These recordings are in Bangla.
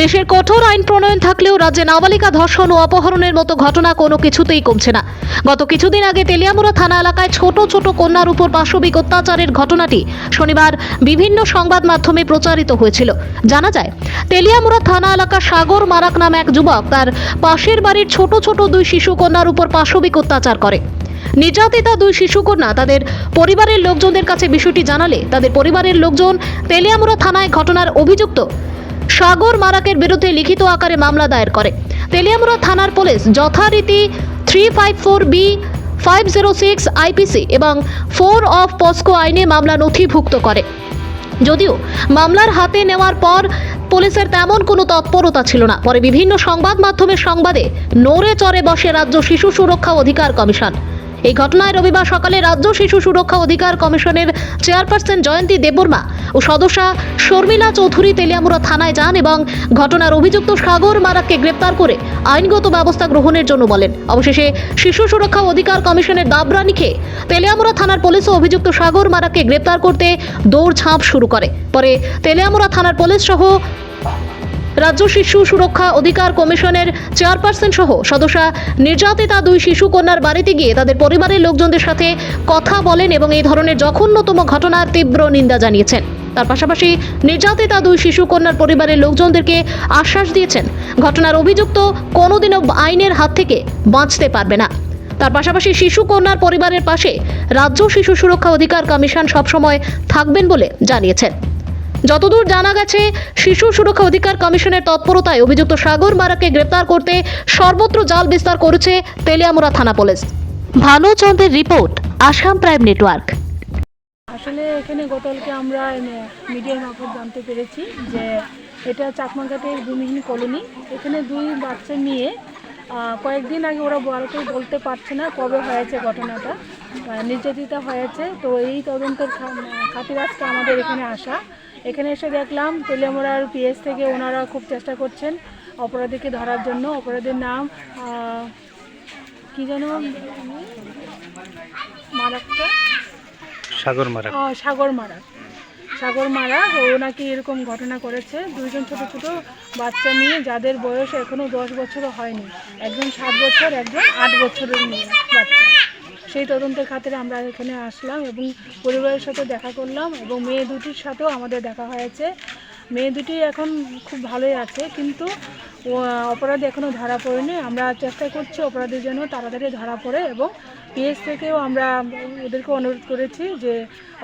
দেশের কঠোর আইন প্রণয়ন থাকলেও রাজ্যে নাবালিকা ধর্ষণ ও অপহরণের মতো ঘটনা কোনো কিছুতেই কমছে না। গত কিছুদিন আগে তেলিয়ামুড়া থানা এলাকায় ছোট ছোট কন্যার উপর পাশবিক অত্যাচারের ঘটনাটি শনিবার বিভিন্ন সংবাদ মাধ্যমে প্রচারিত হয়েছিল। জানা যায়, তেলিয়ামুড়া থানা এলাকা সাগর মারাক নামে এক যুবক তার পাশের বাড়ির ছোট ছোট দুই শিশু কন্যার উপর পাশবিক অত্যাচার করে। নির্যাতিতা দুই শিশুকন্যা তাদের পরিবারের লোকজনদের কাছে বিষয়টি জানালে তাদের পরিবারের লোকজন তেলিয়ামুড়া থানায় ঘটনার অভিযুক্ত সাগর মারাকের বিরুদ্ধে লিখিত আকারে মামলা দায়ের করে। তেলিয়ামুড়া থানার পুলিশ যথারীতি three five four B, five zero six IPC এবং ফোর অফ পস্কো আইনে মামলা নথিভুক্ত করে। যদিও মামলার হাতে নেওয়ার পর পুলিশের তেমন কোনো তৎপরতা ছিল না। পরে বিভিন্ন সংবাদ মাধ্যমের সংবাদে নড়ে চড়ে বসে রাজ্য শিশু সুরক্ষা অধিকার কমিশন এই ঘটনায় রবিবার সকালে রাজ্য শিশু সুরক্ষা অধিকার কমিশনের চেয়ারপারসন জয়ন্তী দেববর্মা ও সদস্যা শর্মিলা চৌধুরী তেলিয়ামুড়া থানায় যান এবং ঘটনার অভিযুক্ত সাগর মারাককে গ্রেপ্তার করে আইনগত ব্যবস্থা গ্রহণের জন্য বলেন। অবশেষে শিশু সুরক্ষা অধিকার কমিশনের দাবরানি খেয়ে তেলিয়ামুড়া থানার পুলিশ অভিযুক্ত সাগর মারাককে গ্রেপ্তার করতে দৌড়ঝাঁপ শুরু করে। পরে তেলিয়ামুড়া থানার পুলিশ সহ রাজ্য শিশু সুরক্ষা অধিকার কমিশনের চেয়ারপারসন সহ সদস্যা নির্যাতিতা দুই শিশু কন্যার বাড়িতে গিয়ে তাদের পরিবারের লোকজনদের সাথে কথা বলেন এবং এই ধরনের জঘন্যতম ঘটনার তীব্র নিন্দা জানিয়েছেন। তার পাশাপাশি নির্যাতিতা দুই শিশু কন্যার পরিবারের লোকজনদেরকে আশ্বাস দিয়েছেন। ঘটনার অভিযুক্ত কোনোদিনও আইনের হাত থেকে বাঁচতে পারবে না। তার পাশাপাশি শিশু কন্যার পরিবারের পাশে রাজ্য শিশু সুরক্ষা অধিকার কমিশন সবসময় থাকবেন বলে জানিয়েছেন। যতদূর জানা গেছে, শিশু সুরক্ষা অধিকার কমিশনের তৎপরতায় অভিযুক্ত সাগর মারাকে গ্রেপ্তার করতে সর্বত্র জাল বিস্তার করেছে তেলিয়ামুড়া থানা পুলিশ। ভানুচন্দ্রের রিপোর্ট, আসাম প্রাইম নেটওয়ার্ক। আসলে এখানে গতকালকে আমরা মিডিয়ার মারফত জানতে পেরেছি যে এটা চাকমাঘাটের ভূমিহীন কলোনি। এখানে দুই বাচ্চা নিয়ে কয়েকদিন আগে ওরা বড়কে বলতে পারছে না কবে হয়েছে ঘটনাটা নির্যাতিতা হয়েছে। তো এই তদন্তের খাতির আজকে আমাদের এখানে আসা। এখানে এসে দেখলাম তেলিয়ামোড়ার পিএস থেকে ওনারা খুব চেষ্টা করছেন অপরাধীকে ধরার জন্য। অপরাধীর নাম কি যেন? সাগর মারা সাগর মারা সাগর মারা ও নাকি এরকম ঘটনা করেছে। দুইজন ছোট ছোট বাচ্চা নিয়ে যাদের বয়স এখনও দশ বছরও হয়নি। একজন সাত বছর একজন আট বছরের মেয়ে বাচ্চা। সেই তদন্তের খাতিরে আমরা এখানে আসলাম এবং পরিবারের সাথে দেখা করলাম এবং মেয়ে দুটির সাথেও আমাদের দেখা হয়েছে। মেয়ে দুটি এখন খুব ভালোই আছে, কিন্তু অপরাধ এখনও ধরা পড়েনি। আমরা চেষ্টা করছি অপরাধের জন্য তাড়াতাড়ি ধরা পড়ে এবং পিএস থেকেও আমরা ওদেরকে অনুরোধ করেছি যে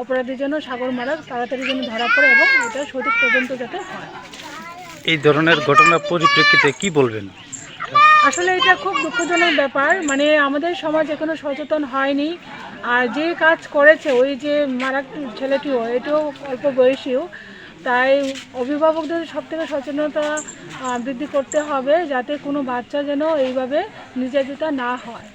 অপরাধের জন্য সাগর মারা তাড়াতাড়ি যেন ধরা পড়ে এবং এটা সঠিক তদন্ত যাতে হয়। এই ধরনের ঘটনার পরিপ্রেক্ষিতে কি বলবেন? আসলে এটা খুব দুঃখজনক ব্যাপার। মানে আমাদের সমাজ এখনও সচেতন হয়নি। আর যে কাজ করেছে, ওই যে মারা ছেলেটিও, এটাও অল্প বয়সীও, তাই অভিভাবকদের সব থেকে সচেতনতা বৃদ্ধি করতে হবে যাতে কোনো বাচ্চা যেন এইভাবে নির্যাতিতা না হয়।